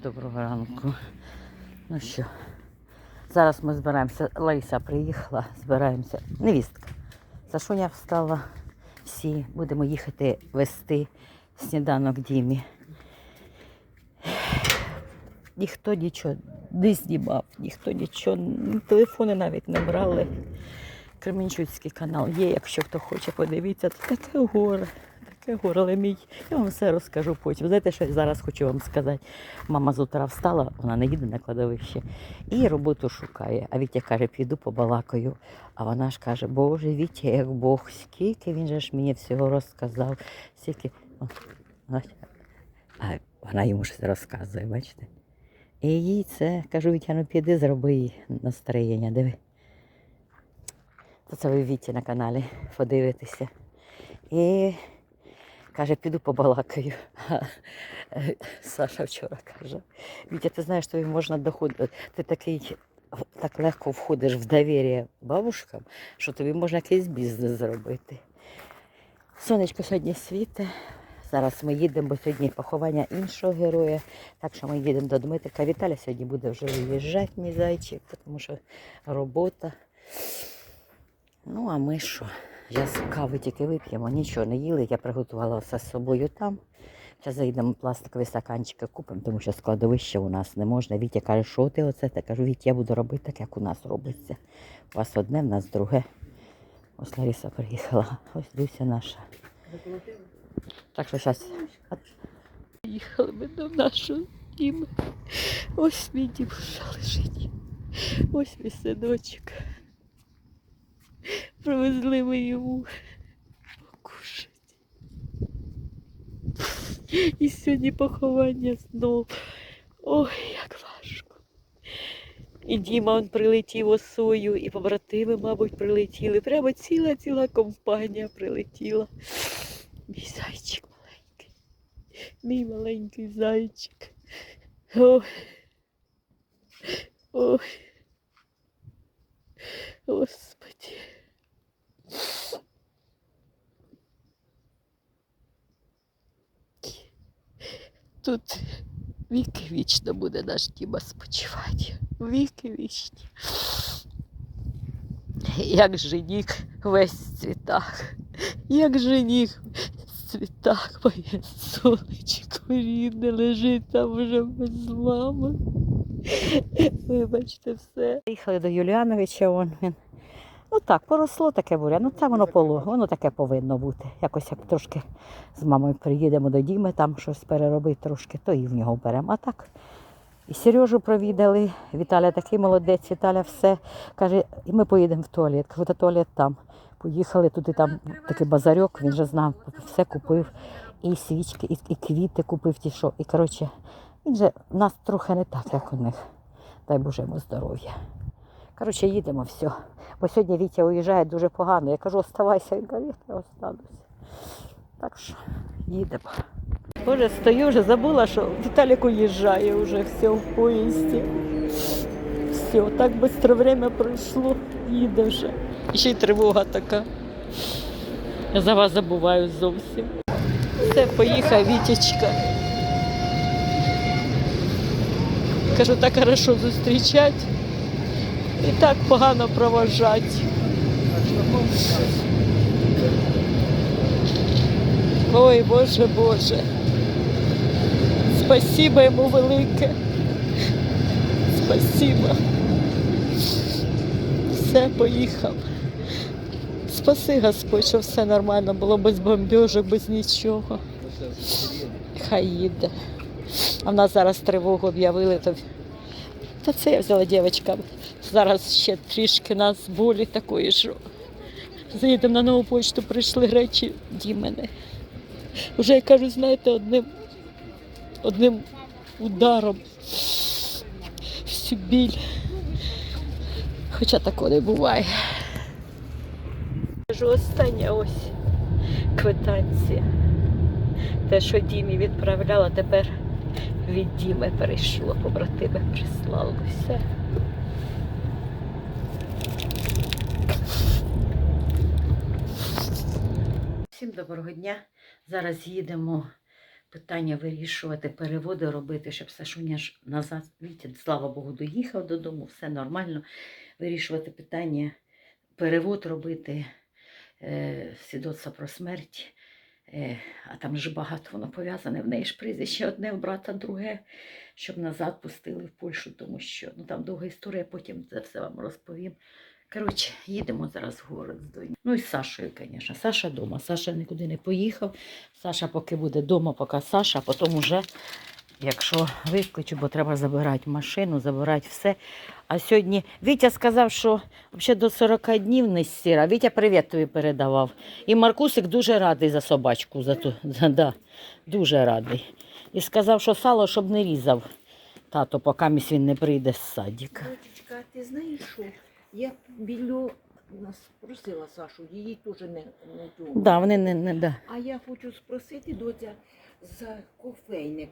Доброго ранку. Ну що, зараз ми збираємося. Лариса приїхала, збираємося. Невістка. Сашуня встала. Всі будемо їхати вести сніданок Дімі. Ніхто нічого не знімав, ніхто нічого, телефони навіть не брали. Кременчуцький канал є, якщо хто хоче подивитися, то таке горе. Таке горе, але мій. Я вам все розкажу потім. Знаєте, що я зараз хочу вам сказати? Мама з утра встала, вона не їде на кладовище і роботу шукає. А Вітя каже, піду побалакаю. А вона ж каже, Боже, Вітя, як Бог, скільки він же ж мені всього розказав, скільки. О. А вона йому щось розказує, бачите? І їй це, кажу, Вітя, ну піди, зроби настроєння, диви. То це ви Віті на каналі подивитеся. І каже, піду побалакаю. Саша вчора каже, Вітя, ти знаєш, тобі можна доходити. Ти такий так легко входиш в довір'я бабушкам, що тобі можна якийсь бізнес зробити. Сонечко сьогодні світе. Зараз ми їдемо, бо сьогодні поховання іншого героя. Так що ми їдемо до Дмитрика. Віталя сьогодні буде вже виїжджати, мій зайчик, тому що робота. Ну, а ми що? Зараз кави тільки вип'ємо, нічого не їли. Я приготувала все з собою там. Зараз заїдемо пластикові стаканчики купимо, тому що складовище у нас не можна. Вітя каже, що ти оце? Я кажу, Вітя, я буду робити так, як у нас робиться. У вас одне, в нас друге. Ось Лариса приїхала. Ось дивися наша. Так що зараз. Їхали ми до нашого діми. Ось мій дім лежить. Ось мій синочок. Привезли ми йому покушати. І сьогодні поховання знов. Ой, як важко. І Діма он прилетів осою, і побратими, мабуть, прилетіли. Прямо ціла ціла компанія прилетіла. Мій зайчик маленький. Мій маленький зайчик. Ой. Ой. Господи. Тут віки вічно буде наш Діма спочивати. Віки вічні. Як жених весь в цвітах. Як жених в цвітах, моє сонечко рідне лежить там вже без мами. Вибачте все. Їхали до Юліановича, он він. Ну так, поросло таке буря. Ну це воно поло, воно таке повинно бути. Якось як трошки з мамою приїдемо до Діми, там щось переробити трошки, то і в нього беремо. А так. І Сережу провідали. Віталя такий молодець, Віталя все. Каже, і ми поїдемо в туалет. Кажу, та туалет там. Поїхали туди, там такий базарьок, він же знав, все купив. І свічки, і, і квіти купив ті, що. І коротше, він же нас трохи не так, як у них. Дай Боже йому здоров'я. Коротше, їдемо, все. Бо сьогодні Вітя уїжджає дуже погано. Я кажу, оставайся, він каже, я остануся. Так що їдемо. Боже, стою вже, забула, що Віталік уїжджає вже все в поїзді. Все, так швидко время пройшло, їде вже. І ще й тривога така. Я за вас забуваю зовсім. Все, поїхав Вітечка. Кажу, так хорошо зустрічати і так погано проважати. Ой, Боже, Боже. Спасибо йому велике. Спасибо. Все, поїхав. Спаси Господь, що все нормально було без бомбежок, без нічого. Хай їде. А в нас зараз тривогу об'явили, то та це я взяла дівчатка. Зараз ще трішки нас болі такої, що заїдемо на нову почту, прийшли речі Дімени. Вже я кажу, знаєте, одним, одним ударом всю біль. Хоча такого не буває. Кажу, остання ось квитанція. Те, що Дімі відправляла, тепер від Діми перейшло, побратими прислали все. Доброго дня. Зараз їдемо питання вирішувати, переводи робити, щоб Сашуня ж назад, Вітя, слава Богу, доїхав додому, все нормально. Вирішувати питання, перевод робити, е, свідоцтво про смерть. Е, а там ж багато воно пов'язане, в неї ж прізвище одне, в брата друге, щоб назад пустили в Польщу, тому що ну, там довга історія, потім це все вам розповім. Коротше, їдемо зараз в город з донькою. Ну і з Сашою, звісно. Саша вдома. Саша нікуди не поїхав. Саша поки буде вдома, поки Саша, а потім уже, якщо викличу, бо треба забирати машину, забирати все. А сьогодні Вітя сказав, що взагалі до 40 днів не сіра. Вітя привіт тобі передавав. І Маркусик дуже радий за собачку. За ту, за, да, дуже радий. І сказав, що сало, щоб не різав. Тато, поки він не прийде з садика. Дочечка, ти знаєш що? Я білю нас просила Сашу, її теж не, не вдома. Да, вони не, не да. А я хочу спросити, доця, за кофейник.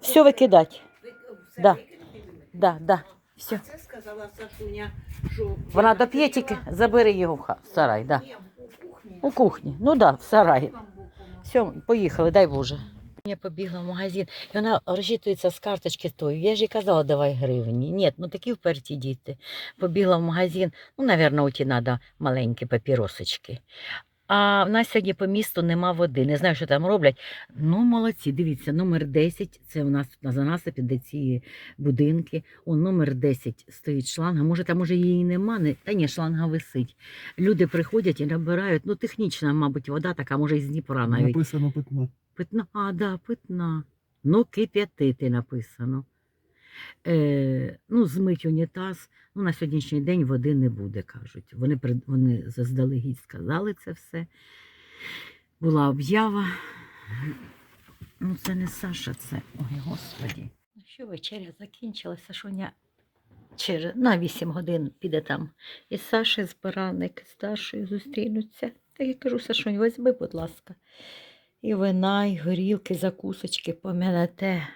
Все викидать. Ви- все Да. викинути? Да, да. Все. А це сказала Сашуня, що... Вона доп'є тільки, забери його в ха- в сарай, да. Ні, у кухні. У кухні. Ну да, в сараї. Там був. Все, поїхали, дай Боже. Я побігла в магазин, і вона розчитується з карточки тої. Я ж їй казала, давай гривні. Ні, ну такі вперті діти. Побігла в магазин, ну, мабуть, у ті треба маленькі папіросочки. А в нас сьогодні по місту нема води. Не знаю, що там роблять. Ну, молодці, дивіться, номер 10, це у нас тут на занасипі, де ці будинки. О, номер 10 стоїть шланга. Може, там може її нема. Не... Та ні, шланга висить. Люди приходять і набирають. Ну, технічна, мабуть, вода така, може, із Дніпра навіть. Написано питна. Питна, а, да, питна. Ну, кип'ятити написано. Е, ну, змить унітаз. Ну, на сьогоднішній день води не буде, кажуть. Вони, вони заздалегідь сказали це все. Була об'ява. Ну, це не Саша, це. Ой, господі. Ну що, вечеря закінчилася, Сашуня через на 8 годин піде там. І Саша з Бараник з Дашою зустрінуться. Так я кажу, Сашунь, візьми, будь ласка. І вина, і горілки, закусочки пом'янете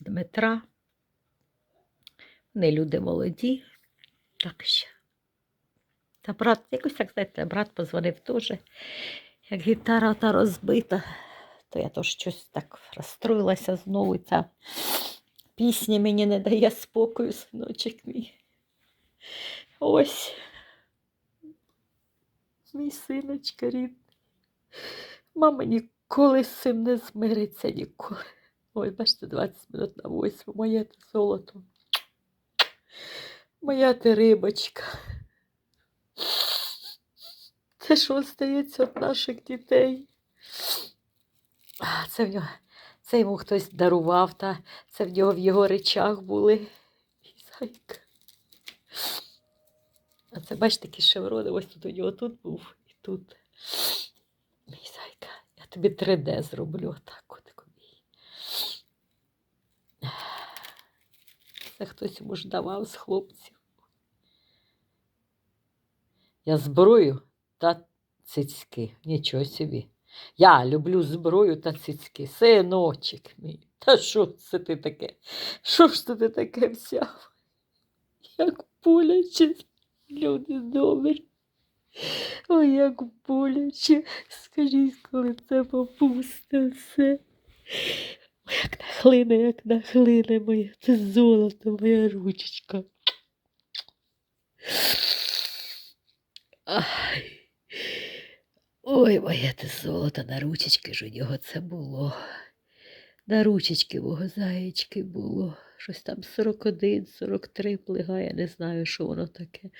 Дмитра. Вони люди молоді. Так ще. Та брат, якось так знаєте, брат позвонив теж. Як гітара та розбита, то я теж щось так розстроїлася знову. Ця пісня мені не дає спокою, синочок мій. Ось. Мій синочка рідний. Мама ніколи з цим не змириться ніколи. Ой, бачите, 20 минут на 8. Моє золото. Моя ти рибочка. Це що стається від наших дітей. Це, в нього, це йому хтось дарував, та це в нього в його речах були. Зайка. А це, бачите, такі шеврони, ось тут у нього тут був і тут. Мій зайка, я тобі 3D зроблю отак, котику мій. Це хтось йому ж давав з хлопців. Я зброю та цицьки. Нічого собі. Я люблю зброю та цицьки. Синочок мій. Та що це ти таке? Що ж ти таке взяв? Як боляче, люди добрі. Ой, як боляче. Скажіть, коли це попусте все. Як нахлине, як нахлине моє це золото, моя ручечка. Ай. Ой, моє те золото на ручечки ж у нього це було. На ручечки мого заєчки було. Щось там 41, 43 плигає, не знаю, що воно таке.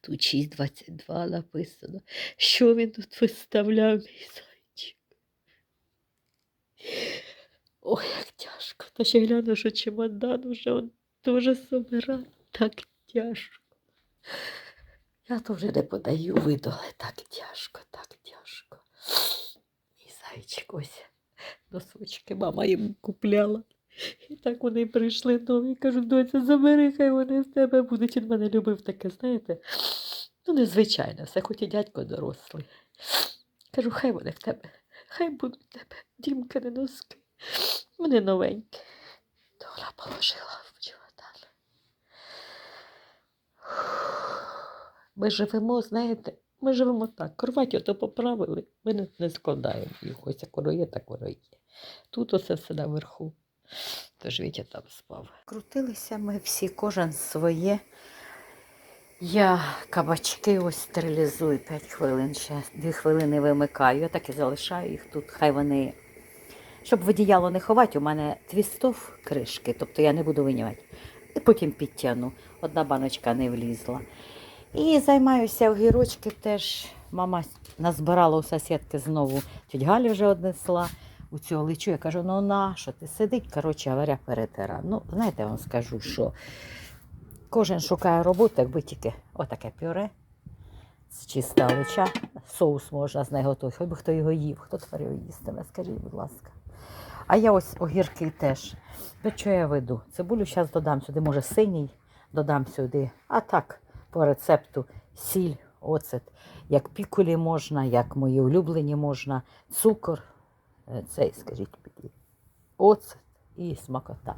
Тут 6,22 написано. Що він тут виставляв, мій? Ой, як тяжко. Та ще гляну, що чемодан вже он теж собирав. Так тяжко. Я то вже не подаю виду, але так тяжко, так тяжко. Мій зайчик ось носочки мама їм купляла. І так вони прийшли нові. Кажу, доця, забери, хай вони в тебе будуть. Він мене любив таке, знаєте. Ну, незвичайно, все, хоч і дядько дорослий. Кажу, хай вони в тебе, хай будуть тебе. Не носки. Вони новенькі. То положила в чемодан. Ми живемо, знаєте, Ми живемо так. Кроваті ото поправили, ми не, не складаємо їх. Ось як воно є, так воно є. Тут оце все наверху. Тож Вітя там спав. Крутилися ми всі, кожен своє. Я кабачки ось стерилізую 5 хвилин ще, 2 хвилини вимикаю. Я так і залишаю їх тут. Хай вони. Щоб в одіяло не ховати, у мене твістов кришки, тобто я не буду винімати. І потім підтягну. Одна баночка не влізла. І займаюся огірочки теж. Мама назбирала у сусідки знову. Тють Галя вже однесла у цю личу. Я кажу, ну на що ти сидить, коротше говоря, перетира. Ну, знаєте, я вам скажу, що кожен шукає роботу, якби тільки отаке пюре. з Чиста лича, соус можна з неї готувати, хоч би хто його їв, хто тепер його їстиме, скажіть, будь ласка. А я ось огірки теж. До чого я веду? Цибулю зараз додам сюди, може синій, додам сюди. А так, по рецепту сіль, оцет, як пікулі можна, як мої улюблені можна, цукор, е, цей, скажіть оцет і смакота.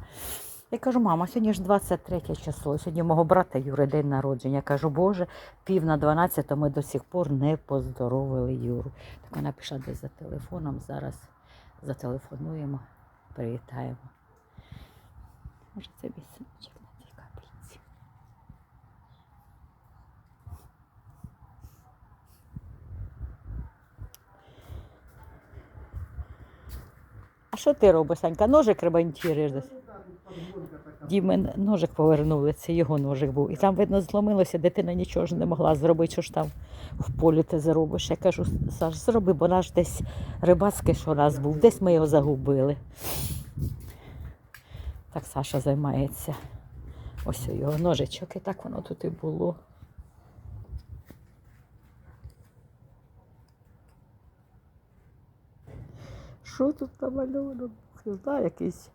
Я кажу, мама, сьогодні ж 23 число, сьогодні мого брата Юри день народження. Я кажу, Боже, пів на 12 ми до сих пор не поздоровили Юру. Так вона пішла десь за телефоном, зараз зателефонуємо, привітаємо. Може, це мій на цій капліці. А що ти робиш, Санька? Ножик ремонтуєш десь? Дімен ножик повернули, це його ножик був. І там, видно, зломилося, дитина нічого ж не могла зробити, що ж там в полі ти зробиш. Я кажу, Саш, зроби, бо наш десь рибацький, що раз був, десь ми його загубили. Так Саша займається. Ось його ножичок, і так воно тут і було. Що тут намальовано? Не якийсь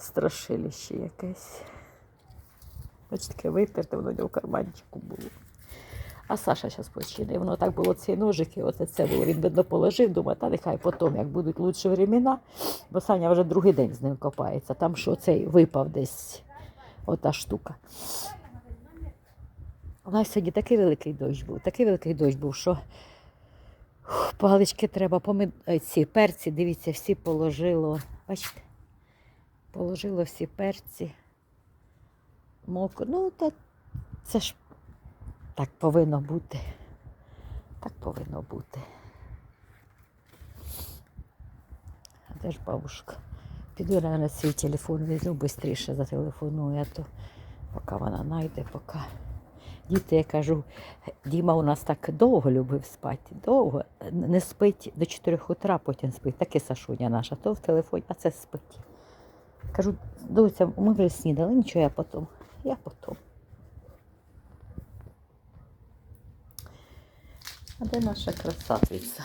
страшилище якесь. Бачите, таке витерте, воно нього в карманчику було. А Саша зараз почине. Воно так було ці ножики, оце це було. Він видно положив, думаю, та нехай потім, як будуть лучші времена, бо Саня вже другий день з ним копається. Там що цей випав десь ота штука. У нас сьогодні такий великий дощ був, такий великий дощ був, що палички треба, помид... ці перці, дивіться, всі положило. Бачите? Положило всі перці. Мокро. Ну, та це ж так повинно бути. Так повинно бути. А де ж бабушка? Піду на свій телефон, візьму швидше зателефоную, а то поки вона знайде, поки. Діти, я кажу, Діма у нас так довго любив спати, довго. Не спить до 4 утра, потім спить. Таке Сашуня наша, то в телефоні, а це спить. Кажу, доця, ми вже снідали, нічого, я потім. Я потім. А де наша красавиця?